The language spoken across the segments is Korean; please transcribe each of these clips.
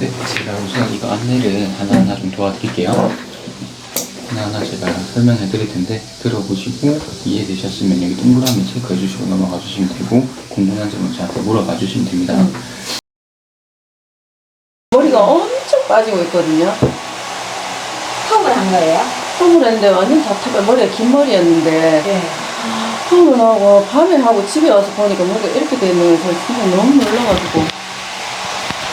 네, 제가 우선 이거 안내를 하나하나 좀 도와드릴게요. 하나하나 제가 설명해 드릴 텐데 들어보시고 이해되셨으면 여기 동그라미 체크해 주시고 넘어가 주시면 되고 궁금한 점은 저한테 물어봐 주시면 됩니다. 머리가 엄청 빠지고 있거든요. 펌을 한 거예요? 펌을 했는데 완전 답답해. 머리가 긴 머리였는데 네. 펌을 하고 밤에 하고 집에 와서 보니까 머리가 이렇게 돼 있는 거서 진짜 너무 놀라가지고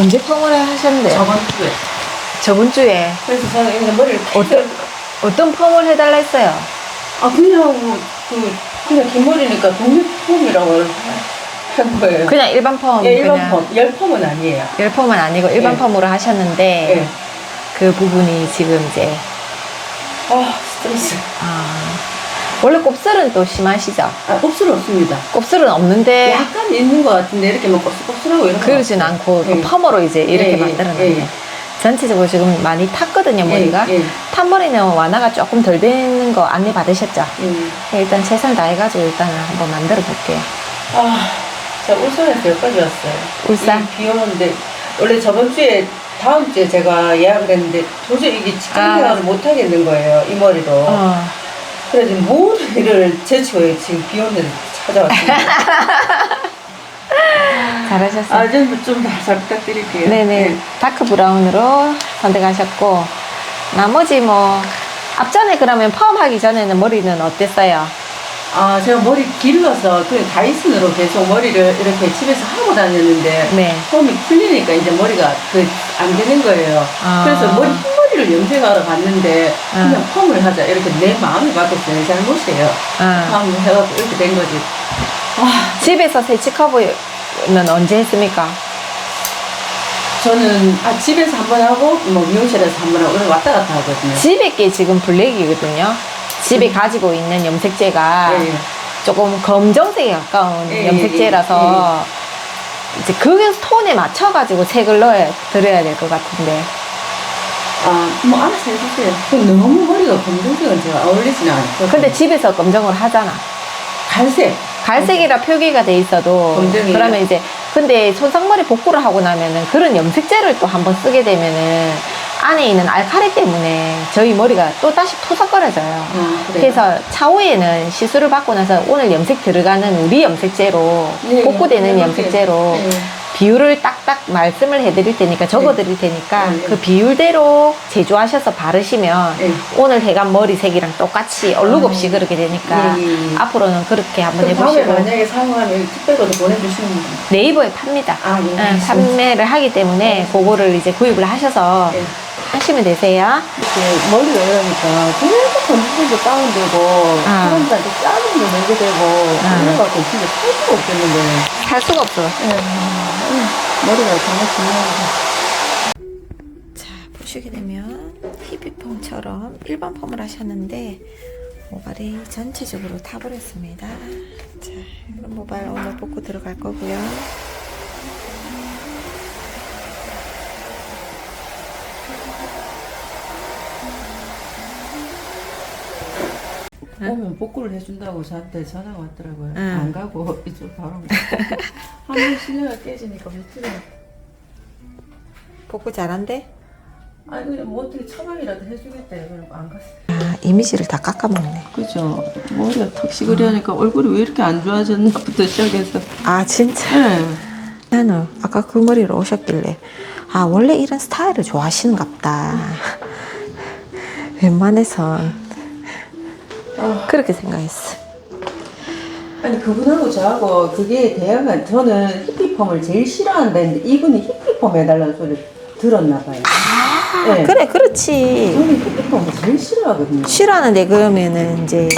언제 펌을 하셨는데요? 저번 주에 저번 주에 그래서 저는 이제 머리를 어떤 어떤 펌을 해달라 했어요? 아 그냥 그 그냥 긴 머리니까 동네 펌이라고 한 거예요. 그냥 일반 펌 예, 일반 그냥 펌, 열 펌은 아니에요. 열 펌은 아니고 일반 예. 펌으로 하셨는데 예. 그 부분이 지금 이제 아 스트레스. 아 원래 곱슬은 또 심하시죠? 아 곱슬 없습니다. 곱슬은 없는데 약간 있는 것 같은데 이렇게 막 곱슬곱슬하고 이런 거. 그러진 않고 그 예. 펌으로 이제 이렇게 예, 예, 만들어놨네. 예. 전체적으로 지금 많이 탔거든요 머리가. 예, 예. 탄 머리는 완화가 조금 덜 되는 거 안내 받으셨죠? 음. 일단 최선을 다해가지고 일단은 한번 만들어 볼게요. 아, 제가 울산에서 여기까지 왔어요. 울산? 이비 오는데 원래 저번 주에 다음 주에 제가 예약을 했는데 도저히 이게 직장 아. 생활을 못 하겠는 거예요 이 머리로. 어. 그래서 모든 일을 제치고 지금 비 오는 데 찾아왔습니다. 잘하셨어요. 아, 좀잘 부탁드릴게요. 네네. 다크 브라운으로 선택하셨고, 나머지 뭐, 앞전에 그러면 펌 하기 전에는 머리는 어땠어요? 아, 제가 머리 길러서 그냥 다이슨으로 계속 머리를 이렇게 집에서 하고 다녔는데 네. 펌이 풀리니까 이제 머리가 그 안 되는 거예요. 아. 그래서 머리 흰머리를 염색하러 갔는데 그냥 아. 펌을 하자 이렇게 내 마음이 바뀌었어요. 내 잘못이에요. 어. 펌 해갖고 이렇게 된 거지. 아, 집에서 세치 커브는 언제 했습니까? 저는 아, 집에서 한 번 하고 뭐 미용실에서 한 번 하고 이렇게 왔다 갔다 하거든요. 집에 게 지금 블랙이거든요. 집에 가지고 있는 염색제가 예, 예. 조금 검정색에 가까운 예, 예, 염색제라서 이제 그 톤에 맞춰가지고 색을 넣어 드려야 될 것 같은데. 아, 뭐 알아서 해주세요. 근데 너무 머리가 검정색은 제가 어울리지는 않고. 근데 집에서 검정을 하잖아. 갈색. 갈색이라 표기가 돼 있어도 검정이에요? 그러면 이제 근데 손상머리 복구를 하고 나면은 그런 염색제를 또 한번 쓰게 되면은 안에 있는 알칼리 때문에 저희 머리가 또 다시 토석거려져요. 아, 그래요? 그래서 차후에는 시술을 받고 나서 오늘 염색 들어가는 우리 염색제로 예, 복구되는 예, 염색제로 예. 비율을 딱딱 말씀을 해드릴 테니까 적어드릴 테니까 예, 예. 그 비율대로 제조하셔서 바르시면 예. 오늘 해간 머리색이랑 똑같이 얼룩 없이 아. 그렇게 되니까 예. 앞으로는 그렇게 한번 그럼 다음에 해보시고 만약에 사용하면 특별히도 보내주시면 네이버에 팝니다. 아, 예, 응. 판매를 하기 때문에 그거를 이제 구입을 하셔서 예. 하시면 되세요. 이렇게 머리가 이러니까 계속 건조기도 다운되고 아. 사람들한테 짜증도 내게 되고 아. 이래갖고 진짜 살 수가 없겠는데 살 수가 없어. 예. 음, 머리가 정말 중요하다 자, 보시게 되면 히비폼처럼 일반 펌을 하셨는데 모발이 전체적으로 타버렸습니다. 자, 이런 모발 오늘 뽑고 들어갈 거고요. 오면 복구를 해준다고 저한테 전화가 왔더라고요 응. 안 가고 이쪽 바로 한번 실내가 깨지니까 며칠에 복구 잘한대? 아니 그냥 뭐 어떻게 처방이라도 해주겠대 그러고 안 갔어요 아, 이미지를 다 깎아먹네. 그죠 머리가 턱 시그리하니까 얼굴이 왜 이렇게 안 좋아졌나부터 시작해서 아, 진짜? 네. 나는 아까 그 머리로 오셨길래 아 원래 이런 스타일을 좋아하시는갑다 웬만해선 그렇게 생각했어 아니 그분하고 저하고 그게 대화가 저는 히피펌을 제일 싫어한다는데 이분이 히피펌 해달라는 소리 들었나 봐요. 아 네. 그래 그렇지 저는 히피펌을 제일 싫어하거든요. 싫어하는데 그러면은 이제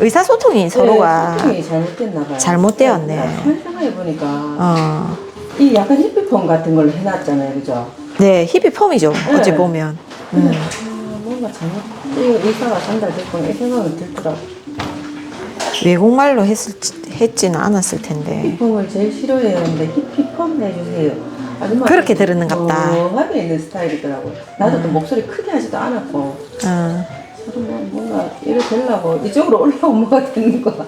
의사소통이 서로가 네, 소통이 잘못됐나 봐요. 잘못되었네. 잘 생각해 보니까 어. 이 약간 히피펌 같은 걸 해놨잖아요, 그죠? 네 힙이 펌이죠 어찌 네. 보면 음. 아, 뭔가 잘못 이 의사가 전달됐구나 이 생각은 들더라고. 외국말로 했을, 했지는 않았을 텐데 히피펌을 제일 싫어해요는데 히피펌 해주세요. 아줌마 그렇게 들었는갑다. 묘하게 있는 스타일이더라고요. 나도 또 목소리 크게 하지도 않았고. 어. 저도 뭐 뭔가 이래 되려고 이쪽으로 올라온 뭐가 되는 거야.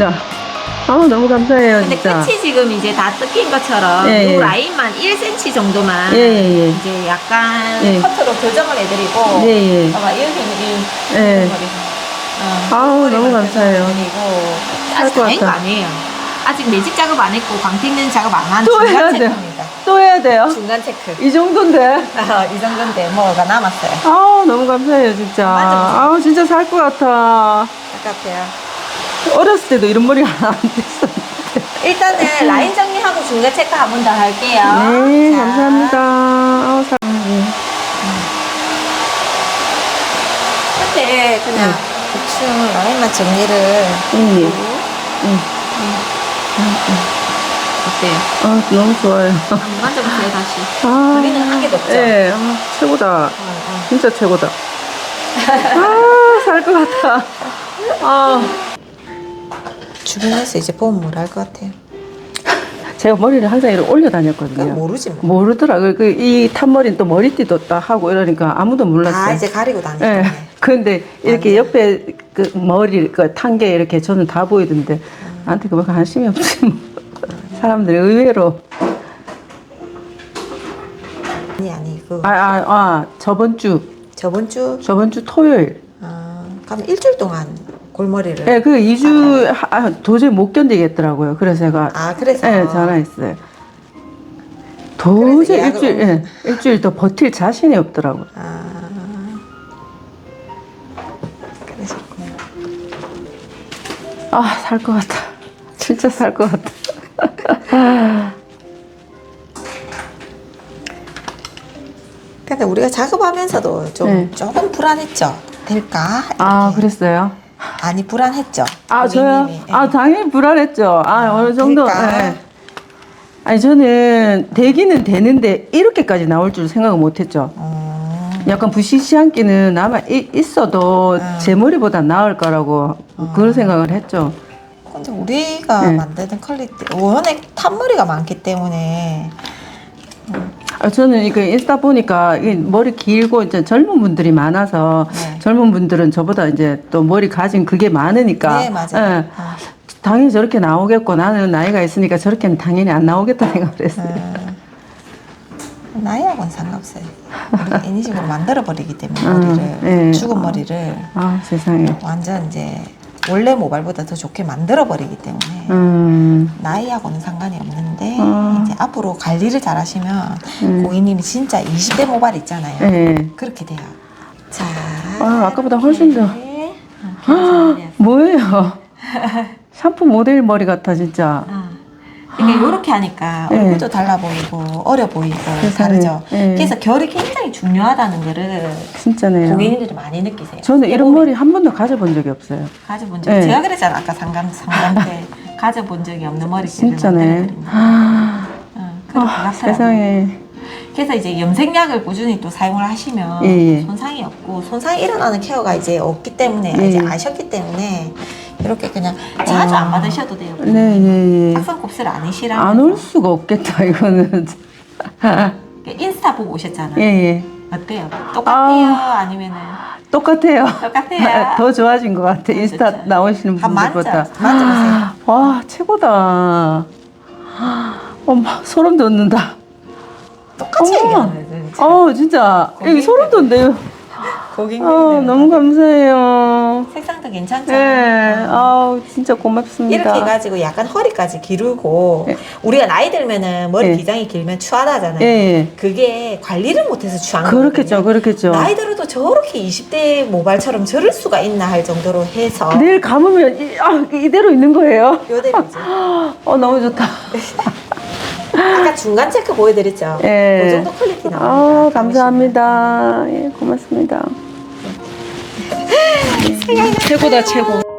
진짜. 아, 너무 감사해요, 근데 진짜. 끝이 지금 이제 다 뜯긴 것처럼 예, 이 예. 라인만 1cm 정도만 예, 예, 예. 이제 약간 예. 커트로 교정을 해드리고 예, 예. 봐봐 이렇게 이 예. 머리. 어, 아우, 머리 너무 감사해요. 아직 것 다인 거 같아. 아니에요. 아직 매직 작업 안 했고 광택는 작업 안 한 또 해야 중간 돼요. 체크입니다. 또 해야 돼요? 중간 체크. 이 정도인데. 아, 이 정도인데 뭐가 남았어요. 아우, 너무 감사해요, 진짜. 만져보세요. 아우, 진짜 살 것 같아. 아깝해요. 어렸을 때도 이런 머리가 안 됐었는데. 일단은 라인 정리하고 중간 체크 한 번 더 할게요. 네, 자, 감사합니다. 아우, 살. 네. 끝에 그냥 네. 대충 라인만 정리를 예, 예. 어때요? 아, 너무 좋아요. 만져보세요 다시. 아, 우리는 한 개도 없죠? 네, 아, 최고다. 어, 어. 진짜 최고다. 아, 살 것 같아. 아, 주변에서 이제 보면 뭘알것 같아요? 제가 머리를 항상 이렇게 올려 그건 다녔거든요. 모르지 뭐. 모르더라. 그, 그, 이 탄머리는 또 머리띠도 딱 하고 이러니까 아무도 몰랐어요. 다 이제 가리고 다니죠. 예. 근데 이렇게. 옆에 그 머리, 그 탄 게 이렇게 저는 다 보이던데, 나한테 그만 관심이 없지. 뭐. 사람들이 의외로. 아니 아니 그 아, 아, 아, 저번 주, 저번 주 저번 주 토요일. 아, 그럼 일주일 동안 골머리를 예, 그 2주, 아, 도저히 못 견디겠더라고요. 그래서 제가, 아 그래서 예, 전화했어요. 도저히 예약을 일주일, 예, 일주일 더 버틸 자신이 없더라고요. 아 그러셨구나. 아, 살 것 같다. 진짜 살 것 같다. 근데 우리가 작업하면서도 좀 네. 조금 불안했죠. 될까? 아, 이렇게. 그랬어요? 아니 불안했죠. 아, 저요? 고객님이. 예. 아, 당연히 불안했죠. 아, 어느 정도. 그러니까. 예. 아니, 저는 되기는 되는데, 이렇게까지 나올 줄 생각을 못 했죠. 어, 약간 부시시한 끼는 남아 이- 있어도 음. 제 머리보다 나을 거라고 그런 생각을 했죠. 근데 우리가 네. 만드는 퀄리티 워낙 탄머리가 많기 때문에 아, 저는 이거 인스타 보니까 이 머리 길고 이제 젊은 분들이 많아서 네. 젊은 분들은 저보다 이제 또 머리 가진 그게 많으니까 네 맞아요. 예, 아, 당연히 저렇게 나오겠고 나는 나이가 있으니까 저렇게는 당연히 안 나오겠다 생각을 했어요. 음, 나이하고는 상관없어요. 우리가 인위적으로 만들어 버리기 때문에 음, 머리를 네. 죽은 머리를 아 세상에. 완전 이제 원래 모발보다 더 좋게 만들어 버리기 때문에 음, 나이하고는 상관이 없는데 음. 앞으로 관리를 잘 하시면 음. 고객님이 진짜 20대 모발 있잖아요. 예. 그렇게 돼요. 자, 아, 아까보다 훨씬 더. 네. 아, 뭐예요? 샴푸 모델 머리 같아 진짜. 그러니까 이렇게 하니까 네. 얼굴도 달라 보이고 어려 보이고 세상에. 다르죠. 네. 그래서 결이 굉장히 중요하다는 거를 진짜네요. 고객님들이 많이 느끼세요. 저는 이런 머리 한 번도 가져본 적이 없어요. 가져본 적 네. 제가 그랬잖아 아까 상담 상담 때 가져본 적이 없는 머리띠를 진짜네. 만들어드립니다. 아, 응, 그렇게 아, 같더라고요. 세상에. 그래서 이제 염색약을 꾸준히 또 사용을 하시면 예, 예. 손상이 없고 손상이 일어나는 케어가 이제 없기 때문에 예, 이제 예. 아셨기 때문에 이렇게 그냥 자주 안 받으셔도 돼요. 네, 예, 예. 악성 곱슬 아니시라면 안올 수가 없겠다, 이거는. 인스타 보고 오셨잖아요. 예, 예. 어때요? 똑같아요? 아. 아... 니면은 똑같아요. 똑같아요. 더 좋아진 것 같아. 인스타 좋죠. 나오시는 한 분들보다. 만져보세요. 와, 최고다. 엄마, 소름 돋는다. 똑같이 어머. 얘기하는 거예요. 어, 진짜. 이게 소름 돋네요. 고객님 아, 너무 감사해요. 색상도 괜찮죠? 네, 아우, 진짜 고맙습니다. 이렇게 해가지고 약간 허리까지 기르고 예. 우리가 나이 들면은 머리 예. 기장이 길면 추하다잖아요. 예, 예. 그게 관리를 못해서 추한 그렇겠죠, 거거든요. 그렇겠죠. 나이 들어도 저렇게 20대 모발처럼 저럴 수가 있나 할 정도로 해서 내일 감으면 이, 아, 이대로 있는 거예요? 요대로죠. 어, 너무 좋다. 아까 중간 체크 보여드렸죠. 예. 그 정도 퀄리티 나옵니다. 아, 감사합니다. 예, 고맙습니다. 최고다, 최고.